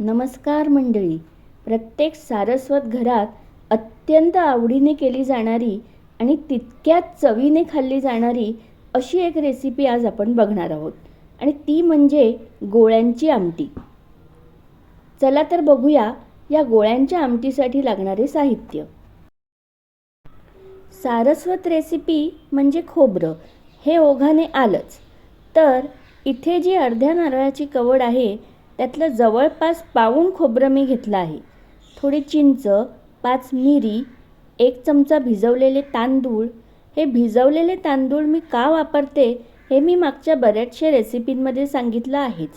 नमस्कार मंडळी. प्रत्येक सारस्वत घरात अत्यंत आवडीने केली जाणारी आणि तितक्याच चवीने खाल्ली जाणारी अशी एक रेसिपी आज आपण बघणार आहोत. आणि ती म्हणजे गोळ्यांची आमटी. चला तर बघूया या गोळ्यांच्या आमटीसाठी लागणारे साहित्य. सारस्वत रेसिपी म्हणजे खोबरं. हे ओघाने आलंच. तर इथे जी अर्ध्या नारळाची कवड आहे त्यातलं जवळपास पाऊण खोबरं मी घेतलं आहे. थोडी चिंच पाच मिरी एक चमचा भिजवलेले तांदूळ. हे भिजवलेले तांदूळ मी का वापरते हे मी मागच्या बऱ्याचशा रेसिपींमध्ये सांगितलं आहेच.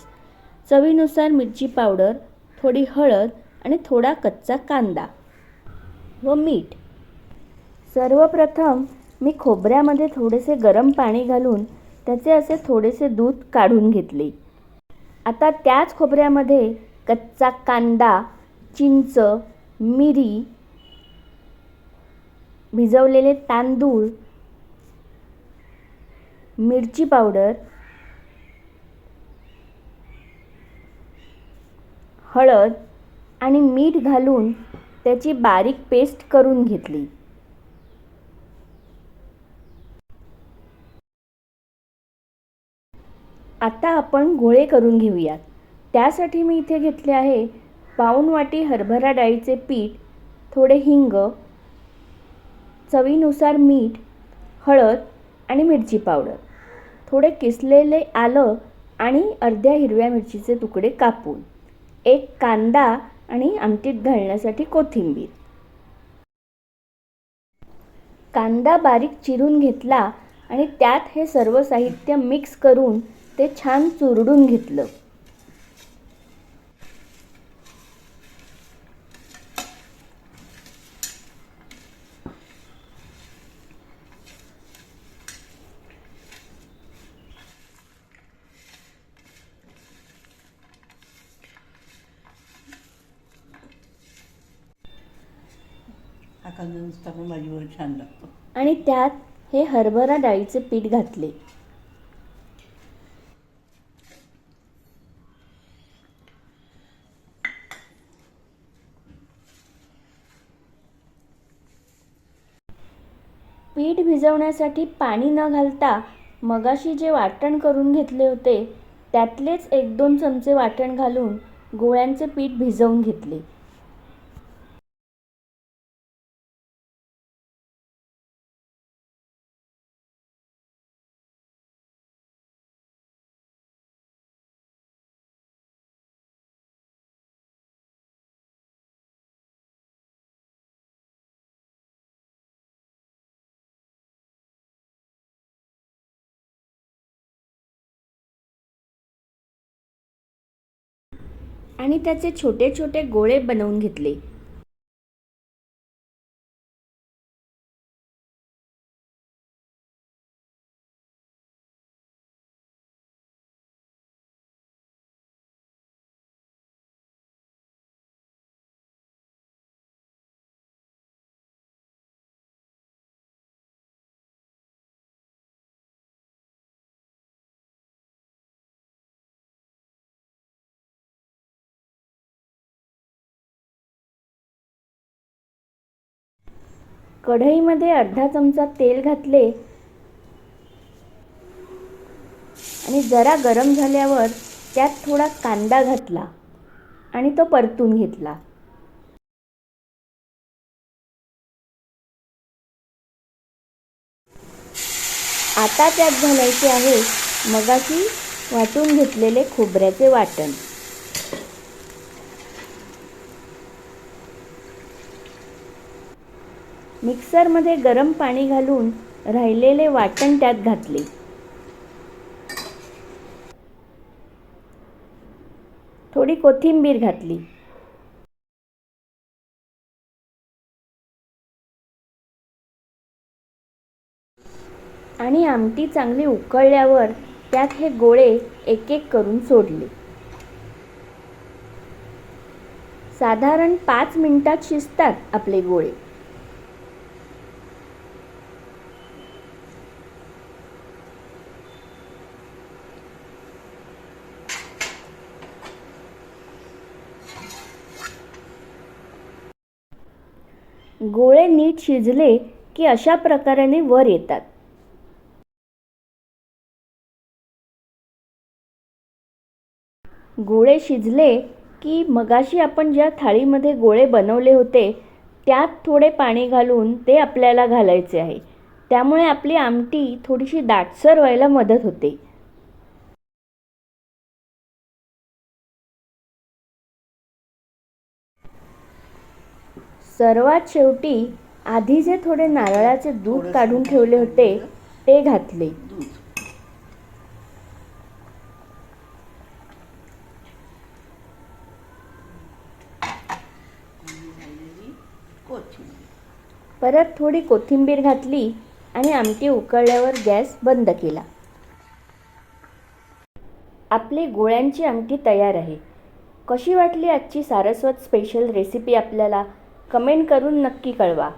चवीनुसार मिरची पावडर थोडी हळद आणि थोडा कच्चा कांदा व मीठ. सर्वप्रथम मी खोबऱ्यामध्ये थोडेसे गरम पाणी घालून त्याचे असे थोडेसे दूध काढून घेतले. आता त्याच खोबऱ्यामध्ये कच्चा कांदा चिंच मिरी भिजवलेले तांदूळ मिरची पावडर हळद आणि मीठ घालून त्याची बारीक पेस्ट करून घेतली. आता आपण गोळे करून घेऊयात. त्यासाठी मी इथे घेतले आहे पाऊण वाटी हरभरा डाळीचे पीठ थोडे हिंग चवीनुसार मीठ हळद आणि मिरची पावडर. थोडे किसलेले आलं आणि अर्ध्या हिरव्या मिरचीचे तुकडे कापून एक कांदा आणि आमटीत घालण्यासाठी कोथिंबीर. कांदा बारीक चिरून घेतला आणि त्यात हे सर्व साहित्य मिक्स करून ते छान चुरडून घेतलं. कांदा नुसता पण भाजीवर छान लागतो. आणि त्यात हे हरभरा डाळीचे पीठ घातले. पीठ भिजवण्यासाठी पाणी न घालता मगाशी जे वाटण करून घेतले होते त्यातलेच एक दोन चमचे वाटण घालून गोळ्यांचे पीठ भिजवून घेतले. आणि त्याचे छोटे छोटे गोळे बनवून घेतले. कढईमध्ये अर्धा चमचा तेल घातले. आणि जरा गरम झाल्यावर त्यात थोडा कांदा घातला आणि तो परतून घेतला. आता त्यात घालायचे आहे मगाशी वाटून घेतलेले खोबऱ्याचे वाटण. मिक्सरमध्ये गरम पाणी घालून राहिलेले वाटण त्यात घातले. थोडी कोथिंबीर घातली. आणि आमटी चांगली उकळल्यावर त्यात हे गोळे एक एक करून सोडले. साधारण पाच मिनिटात शिजतात आपले गोळे. गोळे नीट शिजले की अशा प्रकाराने वर येतात. गोळे शिजले की मगाशी आपण ज्या थाळीमध्ये गोळे बनवले होते त्यात थोडे पाणी घालून ते आपल्याला घालायचे आहे. त्यामुळे आपली आमटी थोडीशी दाटसर व्हायला मदत होते. सर्वात शेवटी आधी जे थोडे नारळाचे दूध काढून ठेवले होते ते घातले. परत थोडी कोथिंबीर घातली आणि आमटी उकळल्यावर गॅस बंद केला. आपली गोळ्यांची आमटी तयार आहे. कशी वाटली आजची सारस्वत स्पेशल रेसिपी आपल्याला? कमेंट करून नक्की कळवा.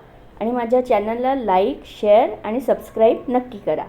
आणि माझ्या चॅनलला लाईक शेअर आणि सबस्क्राईब नक्की करा.